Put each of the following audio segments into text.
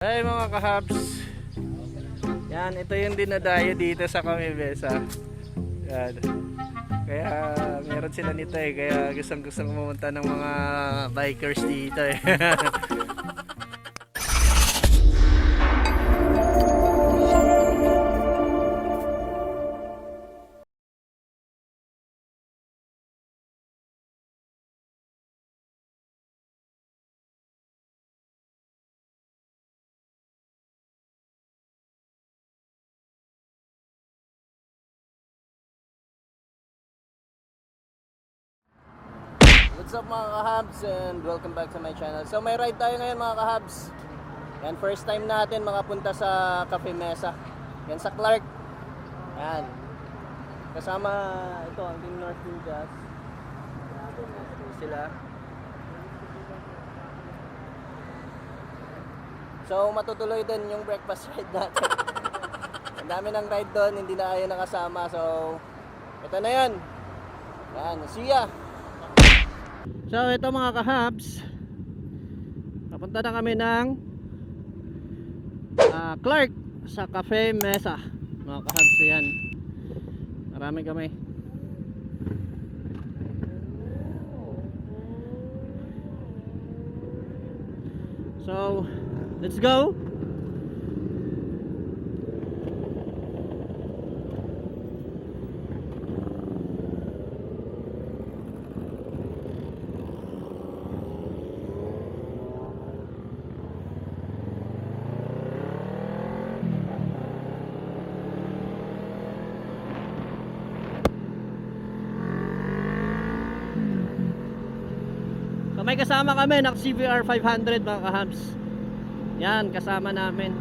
Ay mga kahabs. Yan, ito yung dinadayo dito sa Kamibesa. Yan. Kaya meron sila nito eh. Kaya gustong gustong pumunta ng mga bikers dito eh. What's up mga kahabs and welcome back to my channel. So may ride tayo ngayon mga kahabs. Yan, first time natin makapunta sa Cafe Mesa. Yan sa Clark. Yan. Kasama ito ang Team North Team Jazz. Sila. So matutuloy din yung breakfast ride natin. Ang dami ng ride doon, hindi na kayo nakasama. So ito na yun. Yan, see ya! So ito mga kahabs. Papunta na kami ng ah, Clark sa Cafe Mesa. Mga kahabs yan Marami kami So let's go So may kasama kami ng CVR 500 mga kahabs Yan kasama namin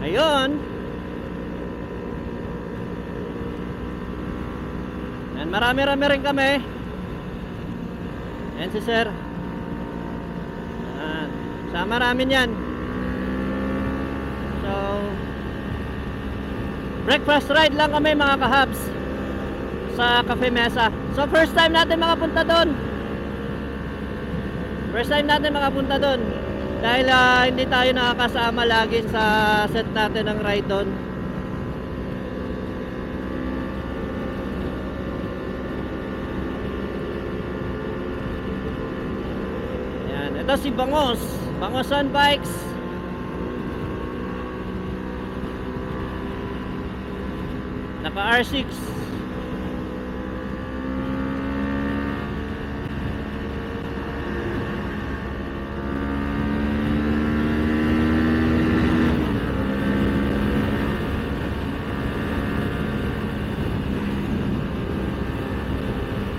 Ayun Yan, marami-rami rin kami. Yan si sir. Yan. Sama namin yan. So, breakfast ride lang kami mga kahabs sa Cafe Mesa. So, first time natin makapunta doon. First time natin makapunta doon. Dahil ah, hindi tayo nakakasama lagi sa set natin ng ride doon. Ito si Bangos. Bangos on bikes. Naka R6.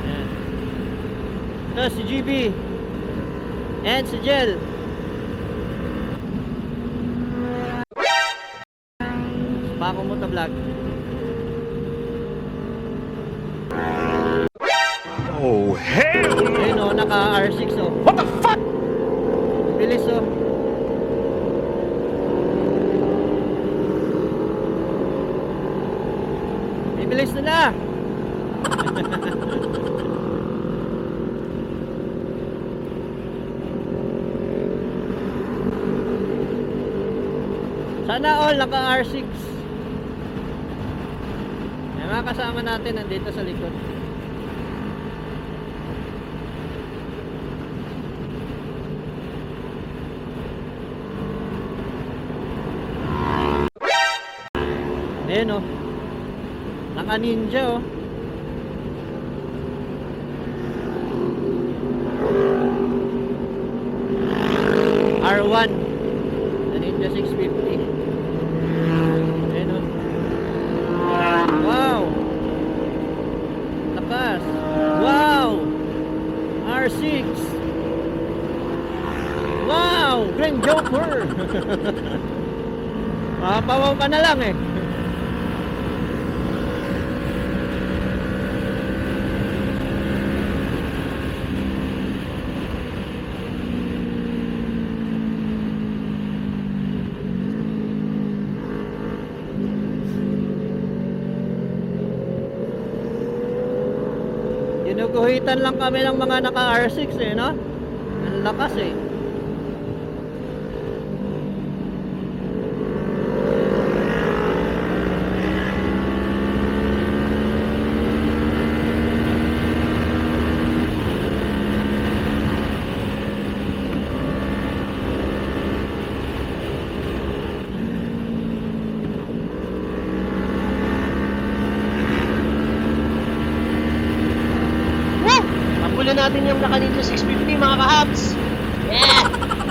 Yan. Ito si GB. Si Jel. Pako mo ta vlog. Oh, hell! Ayun oh, naka R6 oh. What the fuck? Bilis oh. Bibilis na na. Sana all naka R6. Yung mga kasama natin nandito sa likod. Ayan o. Naka ninja oh. o. R1. Na Ninja 650. Ayan o. Wow. Lakas. Wow. R6. Wow. Grand Joker. Mapapawaw ka na lang eh. Ginuguhitan lang kami ng mga naka R6 eh, no? Ang lakas eh. Natin yung naka Ninja 650 mga kahabs. Yeah!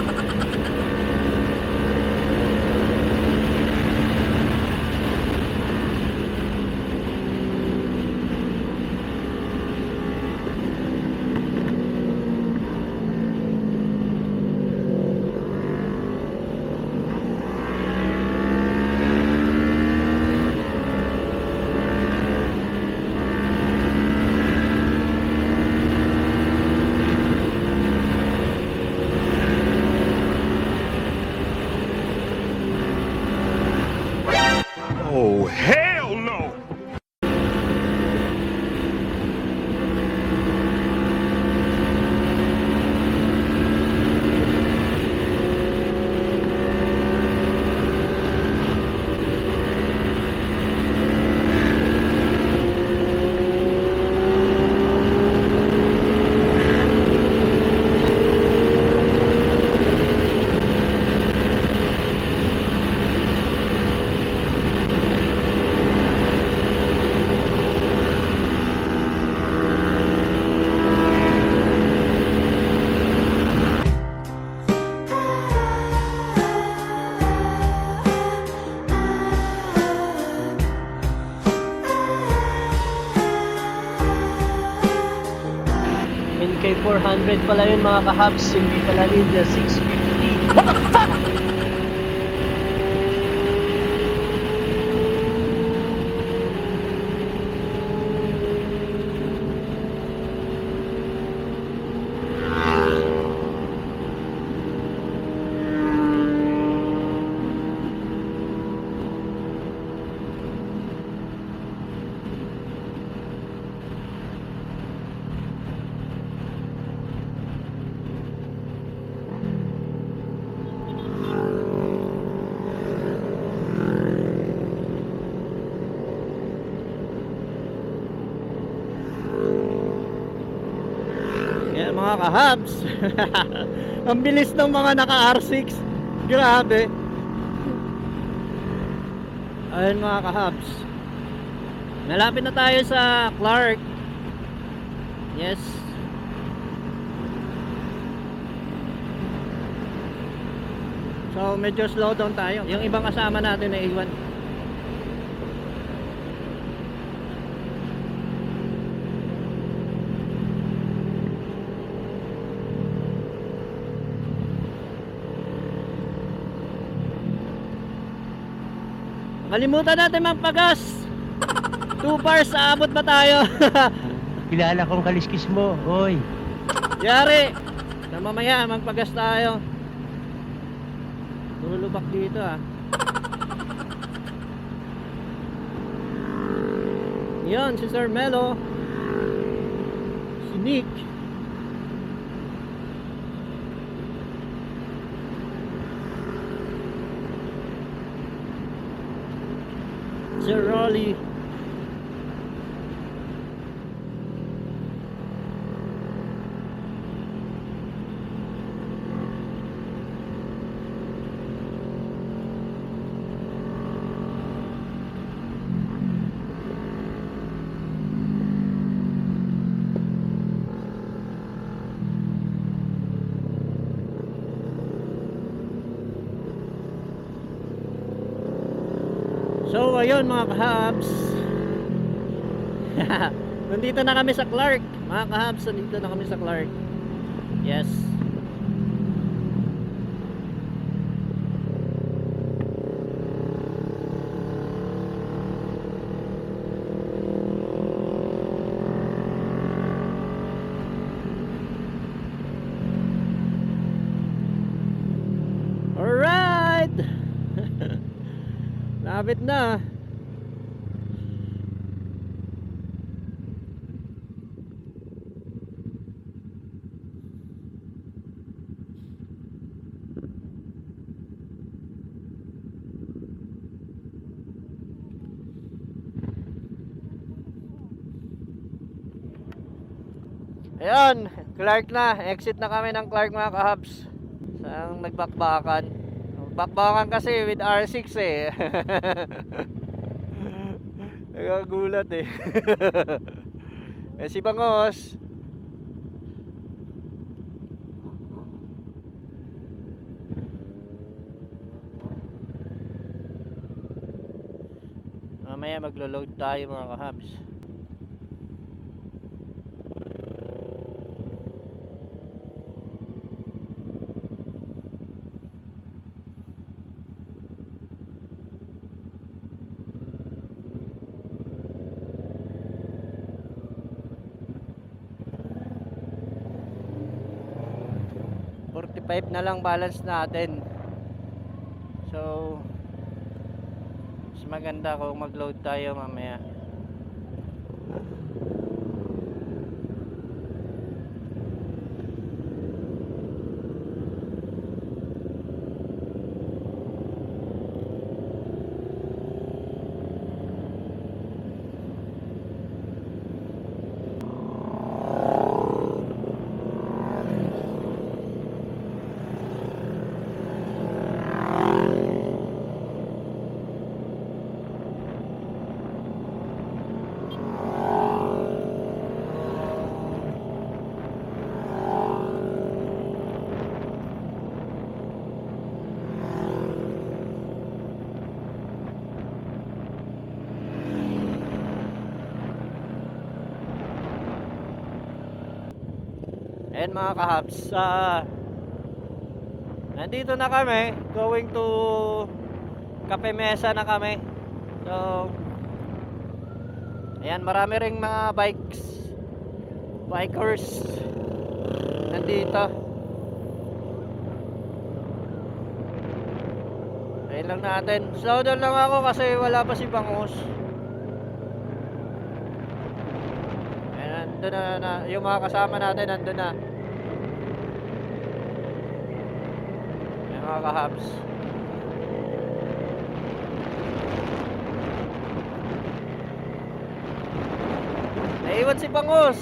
Oh, hell NK400 pala yun mga kahabs, hindi pala Ninja 650. What the fuck? Kahabs. Ang bilis ng mga naka R6. Grabe. Ayun mga kahabs. Malapit na tayo sa Clark. Yes. So medyo slow down tayo. Yung ibang kasama natin na iwan. Kalimutan natin magpagas. 2 bars, aabot ba tayo? Kilala kong kaliskis mo, oy. Yari! Na mamaya, magpagas tayo. Puro lubak dito ah. Yan, si Sir Melo. Si Nick. Sir So ayun mga kahabs. Nandito na kami sa Clark. Mga kahabs, nandito na kami sa Clark. Yes malapit na Ayan, Clark na. Exit na kami ng Clark mga kahabs. Ang nagbakbakan. Bakbakan kasi with R6 eh. Nagagulat eh. eh si Bangos. Mamaya maglo-load tayo mga kahabs. Forty-five na lang balance natin. So, mas maganda kung mag-load tayo mamaya. Ayan mga kahabs, ah, nandito na kami, going to Cafe Mesa na kami. So, ayan, marami ring mga bikes, bikers, nandito. Ayan lang natin. Slow down lang ako kasi wala pa si Bangus. Ayan, nandun na, na, yung mga kasama natin nandun na. Ayan mga kahabs. Naiwan si Bangus.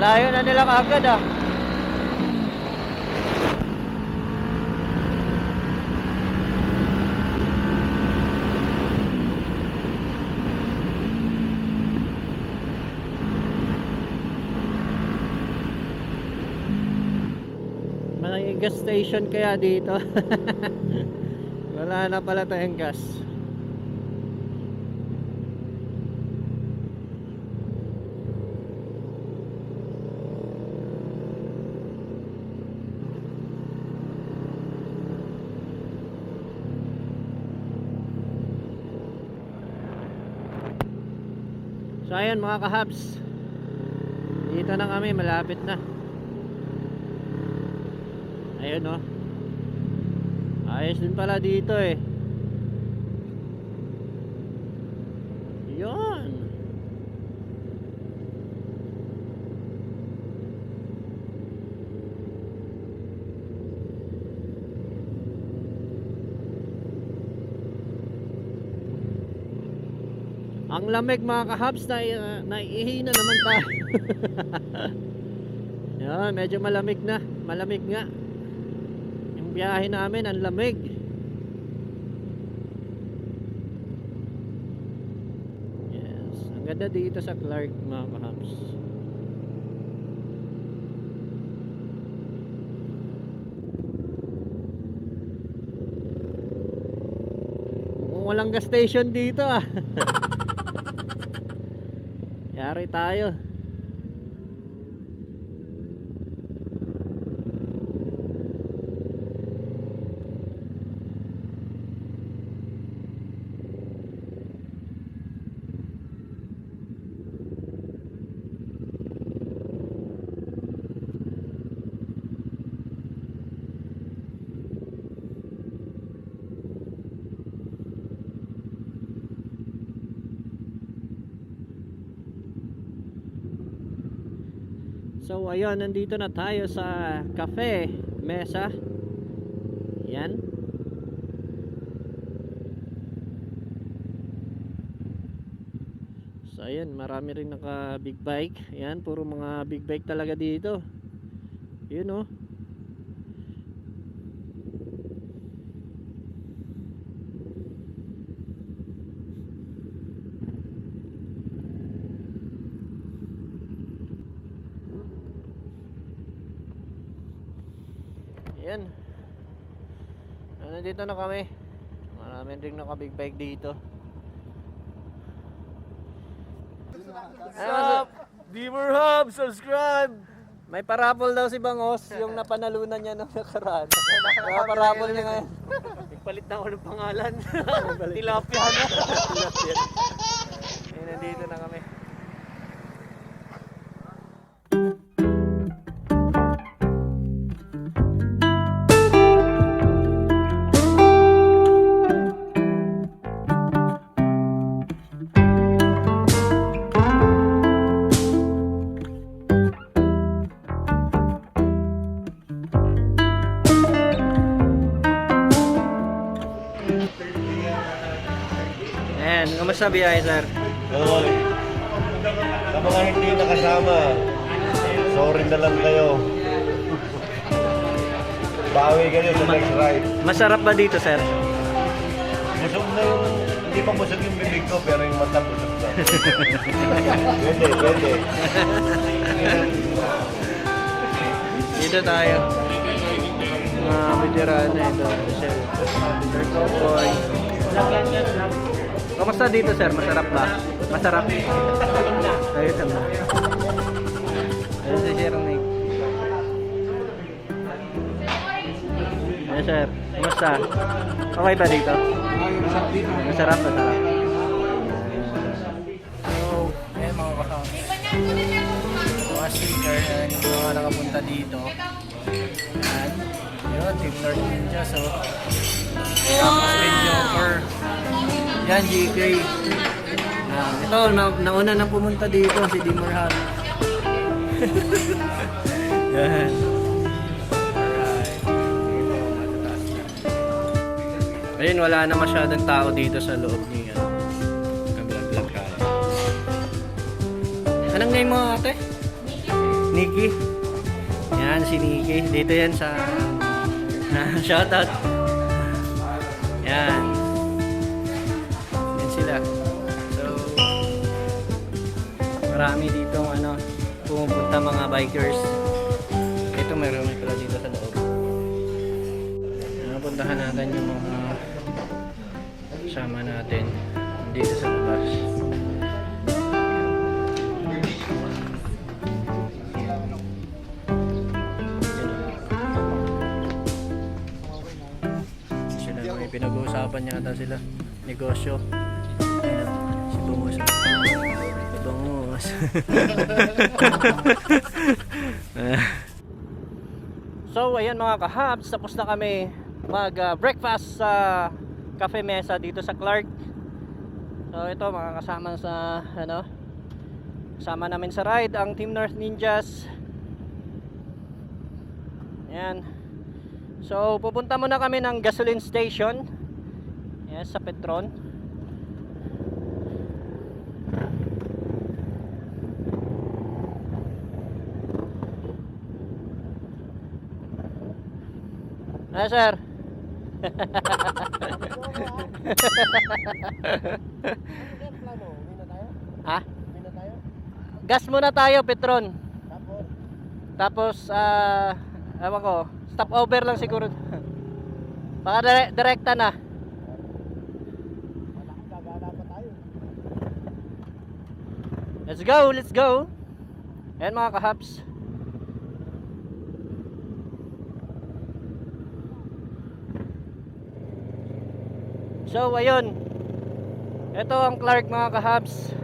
Layo na nila agad ah. Malaking gas station kaya dito. Wala na pala tayong gas. So ayun mga kahabs. Dito na kami, malapit na. Ayun oh. Ayos din pala dito eh. Yun. Ang lamig mga kahabs na uh, naihina naman tayo. Yan, medyo malamig na. Malamig nga. Biyahe namin, ang lamig. Yes. Ang ganda dito sa Clark, mga. Mukhang walang gas station dito ah. Yari tayo. So ayun, nandito na tayo sa cafe, mesa. Yan. So ayan, marami rin naka big bike. Ayan, puro mga big bike talaga dito. Yun oh. Ayan. Nandito na kami. Marami rin naka big bike dito. Ano? Beamer Hub, subscribe! May parapol daw si Bangos, yung napanalunan niya nung nakaraan. Nakaparapol niya ngayon. Nagpalit na ako ng pangalan. Tilapia na. Ayun, nandito na kami. Ayan, kamusta biyahe, sir? Hoy, sa mga hindi nakasama, sorry na lang kayo. Bawi kayo sa next ride. Masarap ba dito, sir? Busog na yung, hindi pa busog yung bibig ko, pero yung mata busog na. pwede, pwede. Dito tayo. Mga veterano ito. Sir, Sir Cowboy. Kamusta dito, sir? Masarap ba? Masarap. Ayos naman. Ayun si Sir Nick. Ayun, sir. Kamusta? Okay ba dito? Masarap, masarap. So, ayan mga kasama. Mga sticker yan, yung mga nakapunta dito. Yan. Yun, Team Lord Ninja. So, tapos. Yan, GK. Ah, ito, na, nauna na pumunta dito si Dimmerhan. Yan. Ayun, wala na masyadong tao dito sa loob niya. Nag-vlog tayo. Anong name mo ate? Nikki. Yan si Nikki. Dito yan sa na shoutout. Yan. Yan sila. So marami dito ano pumupunta mga bikers. Ito meron pala dito sa loob. Napuntahan natin yung mga kasama natin dito sa labas. Pinag-uusapan yata sila. Negosyo. Ayun, Si Bungos. Si Bungos. so, ayan mga kahabs. Tapos na kami mag-breakfast sa Cafe Mesa dito sa Clark. So, ito mga kasama sa ano kasama namin sa ride ang Team North Ninjas. Ayan. So, pupunta muna kami ng gasoline station. Yes, sa Petron. Ah, sir. ha? Gas muna tayo, Petron. Tapos, ah, ewan ko, stop over lang siguro. Baka dire- direkta na. Let's go, let's go. Ayan mga kahaps. So, ayun. Ito ang Clark mga kahabs.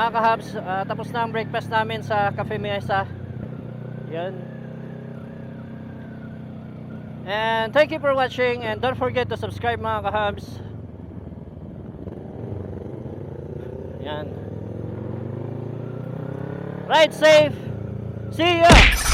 Mga kahabs, ah, tapos na ang breakfast namin sa Cafe Mesa. Yan. And thank you for watching and don't forget to subscribe mga kahabs. Yan. Ride safe. See ya!